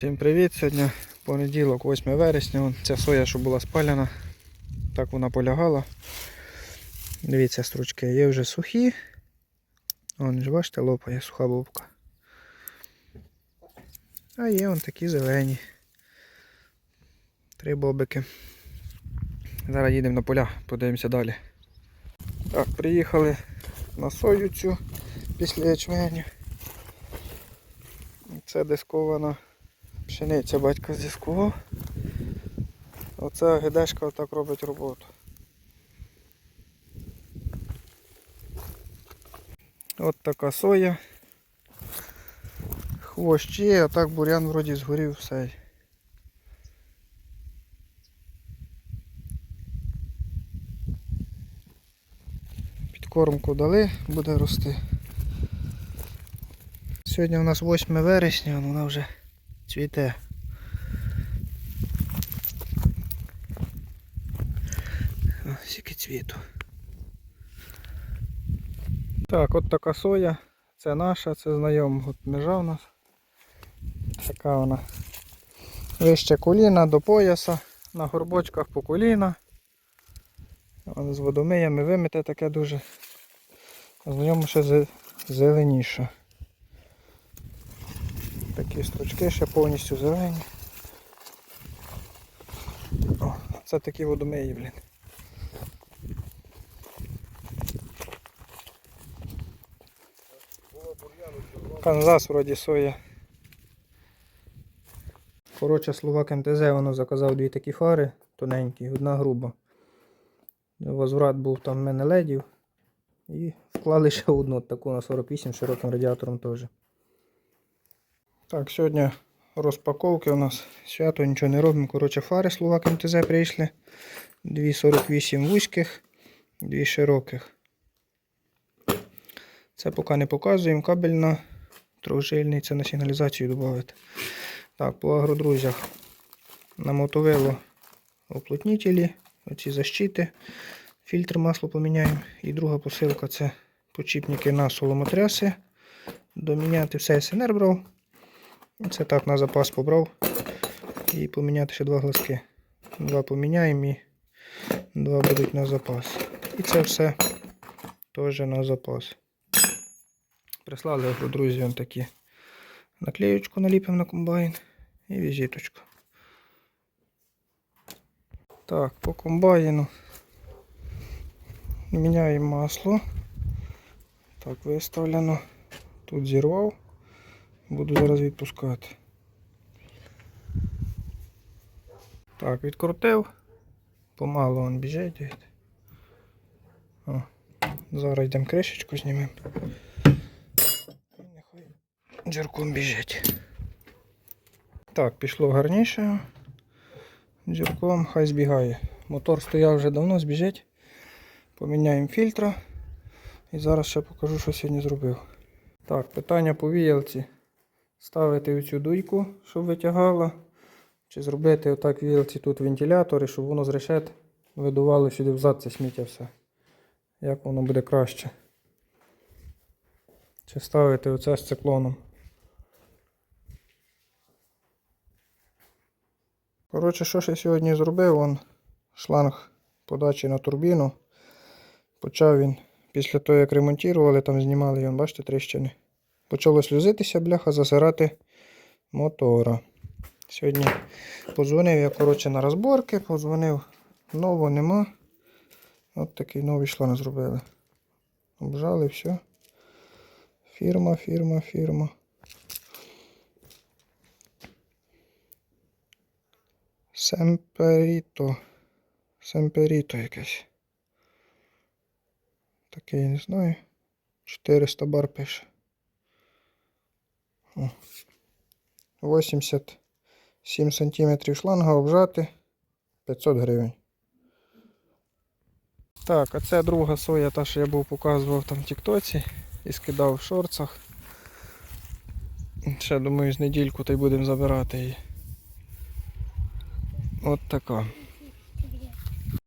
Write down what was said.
Всім привіт! Сьогодні понеділок, 8 вересня. Ця соя, що була спалена, так вона полягала. Дивіться, стручки є вже сухі. Вон ж бачите, лопає суха бобка. А є вон такі зелені. Три бобики. Зараз їдемо на поля, подивимося далі. Так, приїхали на сою цю після ячменю. Це дискована пшениця батька зіскував. Оце гидешка отак робить роботу. От така соя. Хвощ є, а так бурян вроді згорів все. Підкормку дали, буде рости. Сьогодні у нас 8 вересня, вона вже цвіте. Скільки цвіту. Так, от така соя. Це наша, це знайома от межа у нас. Така вона вище коліна до пояса, на горбочках по коліна. З водомиями вимите таке дуже. Знайомо ще зеленіше. Такі строчки ще повністю зелені. О, це такі водомиї, блін. Канзас вроді соя. Коротше, Словак МТЗ воно заказав дві такі фари тоненькі, одна груба. Возврат був там в мене ледів. І вклали ще одну таку на 48 широким радіатором теж. Так, сьогодні розпаковки у нас свято, нічого не робимо. Коротше, фари Словак МТЗ прийшли. Дві 48 вузьких, дві широких. Це поки не показуємо. Кабельна, трьохжильний, це на сигналізацію додати. Так, по агродрузях намотовило оплотнітелі, оці защити, фільтр масло поміняємо. І друга посилка це почіпники на соломотряси. Доміняти все СНР брав. Це так на запас побрав. І поміняти ще два глазки. Два поміняємо і два будуть на запас. І це все теж на запас. Прислали друзі он такі наклеючку наліпимо на комбайн і візиточку. Так, по комбайну міняємо масло. Так, виставлено. Тут зірвав. Буду зараз відпускати. Так, відкрутив. Помало він біжить. О, зараз йдемо кришечку знімемо. І нехай джерком біжить. Так, пішло гарніше. Джерком хай збігає. Мотор стояв вже давно, збіжить. Поміняємо фільтра. І зараз ще покажу, що сьогодні зробив. Так, питання по віялці. Ставити оцю дуйку, щоб витягала. Чи зробити отак в віялці тут вентилятори, щоб воно з решет видувало сюди взад це сміття все. Як воно буде краще. Чи ставити оце з циклоном. Коротше, що ж я сьогодні зробив, вон шланг подачі на турбіну. Почав він після того, як ремонтували, там знімали, вон, бачите, тріщини. Почало сльозитися, бляха, засирати мотора. Сьогодні подзвонив я коротше, на розборки, подзвонив, нового нема. От такий новий шланг зробили. Обжали все. Фірма, фірма, фірма. Семперіто. Семперіто якесь. Такий, не знаю. 400 бар пише. О. 87 сантиметрів шланга обжати 500 гривень. Так, а це друга соя, та що я був показував там в Тіктоці і скидав в шорцах. Ще думаю з недільку та й будемо забирати її. От така.